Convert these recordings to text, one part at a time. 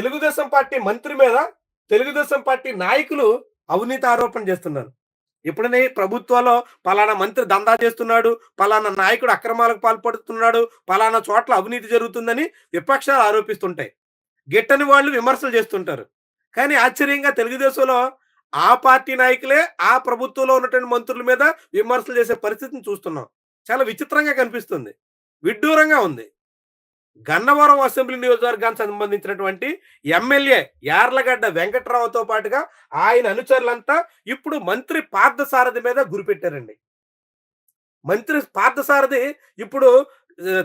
Telugu Desam party మంత్రి మీద Telugu Desam party నాయకులు అవినీతి ఆరోపణ చేస్తున్నారు. ఎప్పుడనే ప్రభుత్వంలో పలానా మంత్రి దందా చేస్తున్నాడు పలానా నాయకుడు అక్రమాలకు పాల్పడుతున్నాడు పలానా చోట్ల అవినీతి జరుగుతుందని విపక్షాలు ఆరోపిస్తుంటాయి. గిట్టని వాళ్ళు విమర్శలు చేస్తుంటారు. కానీ ఆశ్చర్యంగా తెలుగుదేశంలో ఆ పార్టీ నాయకులే ఆ ప్రభుత్వంలో ఉన్నటువంటి మంత్రుల మీద విమర్శలు చేసే పరిస్థితిని చూస్తున్నాం. చాలా విచిత్రంగా కనిపిస్తుంది. విడ్డూరంగా ఉంది. గన్నవరం అసెంబ్లీ నియోజకవర్గానికి సంబంధించినటువంటి ఎమ్మెల్యే యార్లగడ్డ వెంకట్రావుతో పాటుగా ఆయన అనుచరులంతా ఇప్పుడు మంత్రి పార్థసారథి మీద గురిపెట్టారండి మంత్రి పార్థసారథి ఇప్పుడు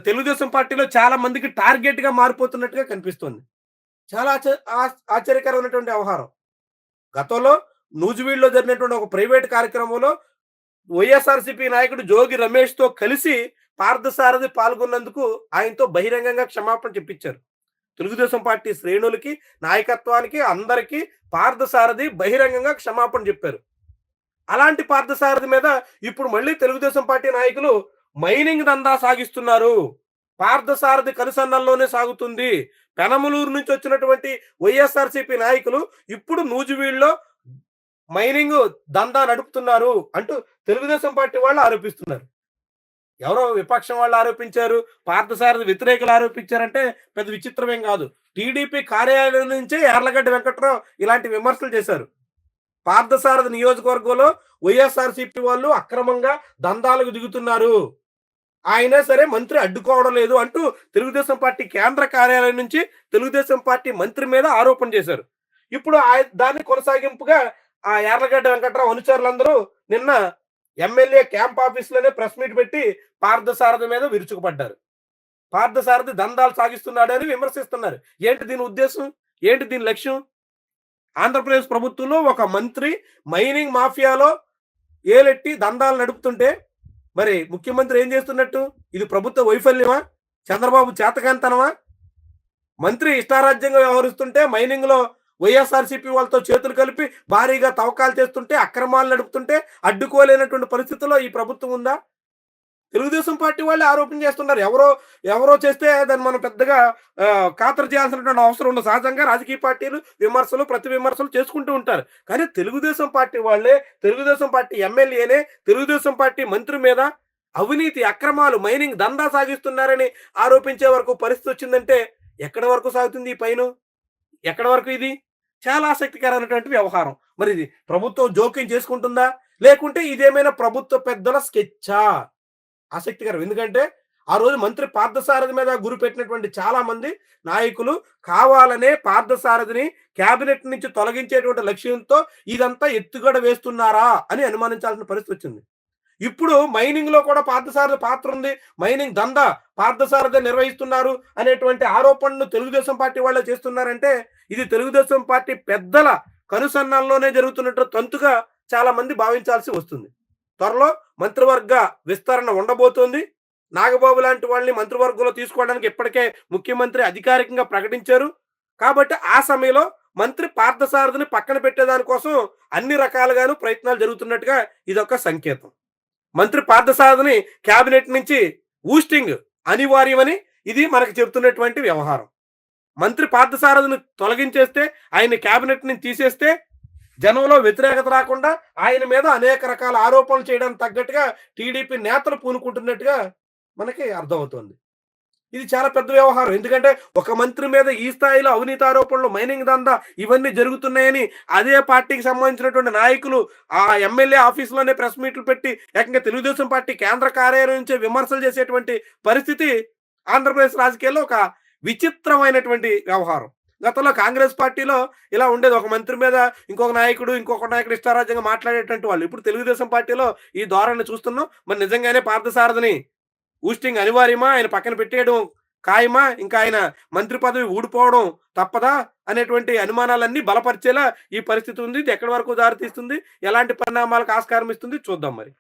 తెలుగుదేశం పార్టీలో చాలా మందికి టార్గెట్గా మారిపోతున్నట్టుగా కనిపిస్తుంది. చాలా ఆశ్చర్యకరమైనటువంటి వ్యవహారం. గతంలో నూజివీడులో జరిగినటువంటి ఒక ప్రైవేట్ కార్యక్రమంలో వైఎస్ఆర్సీపీ నాయకుడు జోగి రమేష్తో కలిసి పార్థసారథి పాల్గొన్నందుకు ఆయనతో బహిరంగంగా క్షమాపణ చెప్పించారు. తెలుగుదేశం పార్టీ శ్రేణులకి నాయకత్వానికి అందరికీ పార్థసారథి బహిరంగంగా క్షమాపణ చెప్పారు. అలాంటి పార్థసారథి మీద ఇప్పుడు మళ్ళీ తెలుగుదేశం పార్టీ నాయకులు మైనింగ్ దందా సాగిస్తున్నారు. పార్థసారథి కనుసన్నల్లోనే సాగుతుంది. పెనమలూరు నుంచి వచ్చినటువంటి వైఎస్ఆర్సీపీ నాయకులు ఇప్పుడు నూజివీడులో మైనింగ్ దందా నడుపుతున్నారు అంటూ తెలుగుదేశం పార్టీ వాళ్ళు ఆరోపిస్తున్నారు. ఎవరో విపక్షం వాళ్ళు ఆరోపించారు పార్థసారథి వ్యతిరేకులు ఆరోపించారంటే పెద్ద విచిత్రమేం కాదు. టీడీపీ కార్యాలయం నుంచే యార్లగడ్డ వెంకట్రావు ఇలాంటి విమర్శలు చేశారు. పార్థసారథి నియోజకవర్గంలో వైఎస్ఆర్సీపీ వాళ్ళు అక్రమంగా దందాలకు దిగుతున్నారు. ఆయనే సరే మంత్రి అడ్డుకోవడం లేదు అంటూ తెలుగుదేశం పార్టీ కేంద్ర కార్యాలయం నుంచి తెలుగుదేశం పార్టీ మంత్రి మీద ఆరోపణ చేశారు. ఇప్పుడు ఆ దాన్ని కొనసాగింపుగా ఆ యార్లగడ్డ వెంకట్రావు అనుచరులందరూ నిన్న ఎమ్మెల్యే క్యాంప్ ఆఫీస్లోనే ప్రెస్ మీట్ పెట్టి పార్థసారథి మీద విరుచుకుపడ్డారు. పార్థసారథి దందాలు సాగిస్తున్నాడని విమర్శిస్తున్నారు. ఏంటి దీని ఉద్దేశం? ఏంటి దీని లక్ష్యం? ఆంధ్రప్రదేశ్ ప్రభుత్వంలో ఒక మంత్రి మైనింగ్ మాఫియాలో ఏలెట్టి దందాలు నడుపుతుంటే మరి ముఖ్యమంత్రి ఏం చేస్తున్నట్టు? ఇది ప్రభుత్వ వైఫల్యమా? చంద్రబాబు చేతకాంతనమా మంత్రి ఇష్టారాజ్యంగా వ్యవహరిస్తుంటే మైనింగ్లో వైఎస్ఆర్సీపీ వాళ్ళతో చేతులు కలిపి భారీగా తవ్వకాలు చేస్తుంటే అక్రమాలు నడుపుతుంటే అడ్డుకోలేనటువంటి పరిస్థితుల్లో ఈ ప్రభుత్వం ఉందా? తెలుగుదేశం పార్టీ వాళ్ళే ఆరోపణ చేస్తున్నారు. ఎవరో ఎవరో చేస్తే దాన్ని మనం పెద్దగా ఖాతరు చేయాల్సినటువంటి అవసరం ఉండదు. సహజంగా రాజకీయ పార్టీలు విమర్శలు ప్రతి విమర్శలు చేసుకుంటూ ఉంటారు. కానీ తెలుగుదేశం పార్టీ వాళ్ళే తెలుగుదేశం పార్టీ ఎమ్మెల్యేనే తెలుగుదేశం పార్టీ మంత్రి మీద అవినీతి అక్రమాలు మైనింగ్ దందా సాగిస్తున్నారని ఆరోపించే వరకు పరిస్థితి వచ్చిందంటే ఎక్కడి వరకు సాగుతుంది ఈ పైన? ఎక్కడి వరకు ఇది? చాలా ఆసక్తికరమైనటువంటి వ్యవహారం. మరి ఇది ప్రభుత్వం జోక్యం చేసుకుంటుందా? లేకుంటే ఇదేమైనా ప్రభుత్వ పెద్దల స్కెచ్చా? ఆసక్తికరం. ఎందుకంటే ఆ రోజు మంత్రి పార్థసారథి మీద గురి పెట్టినటువంటి చాలా మంది నాయకులు కావాలనే పార్థసారథిని కేబినెట్ నుంచి తొలగించేటువంటి లక్ష్యంతో ఇదంతా ఎత్తుగడ వేస్తున్నారా అని అనుమానించాల్సిన పరిస్థితి వచ్చింది. ఇప్పుడు మైనింగ్లో కూడా పార్థసారథి పాత్ర ఉంది. మైనింగ్ దందా పార్థసారథి నిర్వహిస్తున్నారు అనేటువంటి ఆరోపణను తెలుగుదేశం పార్టీ వాళ్ళు చేస్తున్నారంటే ఇది తెలుగుదేశం పార్టీ పెద్దల కనుసన్నల్లోనే జరుగుతున్నట్టు తంతుగా చాలా మంది భావించాల్సి వస్తుంది. త్వరలో మంత్రివర్గ విస్తరణ ఉండబోతోంది. నాగబాబు లాంటి వాళ్ళని మంత్రివర్గంలో తీసుకోవడానికి ఇప్పటికే ముఖ్యమంత్రి అధికారికంగా ప్రకటించారు. కాబట్టి ఆ సమయంలో మంత్రి పార్థసారథిని పక్కన పెట్టేదానికోసం అన్ని రకాలుగాను ప్రయత్నాలు జరుగుతున్నట్టుగా ఇదొక సంకేతం. మంత్రి పార్థసారథిని కేబినెట్ నుంచి ఊస్టింగ్ అనివార్యమని ఇది మనకు చెబుతున్నటువంటి వ్యవహారం. మంత్రి పార్థసారథిని తొలగించేస్తే ఆయన కేబినెట్ నుంచి తీసేస్తే జనంలో వ్యతిరేకత రాకుండా ఆయన మీద అనేక రకాల ఆరోపణలు చేయడానికి తగ్గట్టుగా టీడీపీ నేతలు పూనుకుంటున్నట్టుగా మనకి అర్థమవుతుంది. ఇది చాలా పెద్ద వ్యవహారం. ఎందుకంటే ఒక మంత్రి మీద ఈ స్థాయిలో అవినీతి ఆరోపణలు మైనింగ్ దందా ఇవన్నీ జరుగుతున్నాయని అదే పార్టీకి సంబంధించినటువంటి నాయకులు ఆ ఎమ్మెల్యే ఆఫీసులోనే ప్రెస్ మీట్లు పెట్టి ఏకంగా తెలుగుదేశం పార్టీ కేంద్ర కార్యాలయం నుంచే విమర్శలు చేసేటువంటి పరిస్థితి ఆంధ్రప్రదేశ్ రాజకీయాల్లో ఒక విచిత్రమైనటువంటి వ్యవహారం. గతంలో కాంగ్రెస్ పార్టీలో ఇలా ఉండేది. ఒక మంత్రి మీద ఇంకొక నాయకుడు ఇంకొక నాయకుడు ఇష్టారాజ్యంగా మాట్లాడేటువంటి వాళ్ళు. ఇప్పుడు తెలుగుదేశం పార్టీలో ఈ ధోరణి చూస్తున్నాం. మరి నిజంగానే పార్థసారథిని ఊస్టింగ్ అనివార్యమా? ఆయన పక్కన పెట్టేయడం ఖాయమా? ఇంకా ఆయన మంత్రి పదవి ఊడిపోవడం తప్పదా? అనేటువంటి అనుమానాలన్నీ బలపరిచేలా ఈ పరిస్థితి ఉంది. ఇది ఎక్కడి వరకు దారితీస్తుంది? ఎలాంటి పరిణామాలకు ఆస్కారం ఇస్తుంది? చూద్దాం మరి.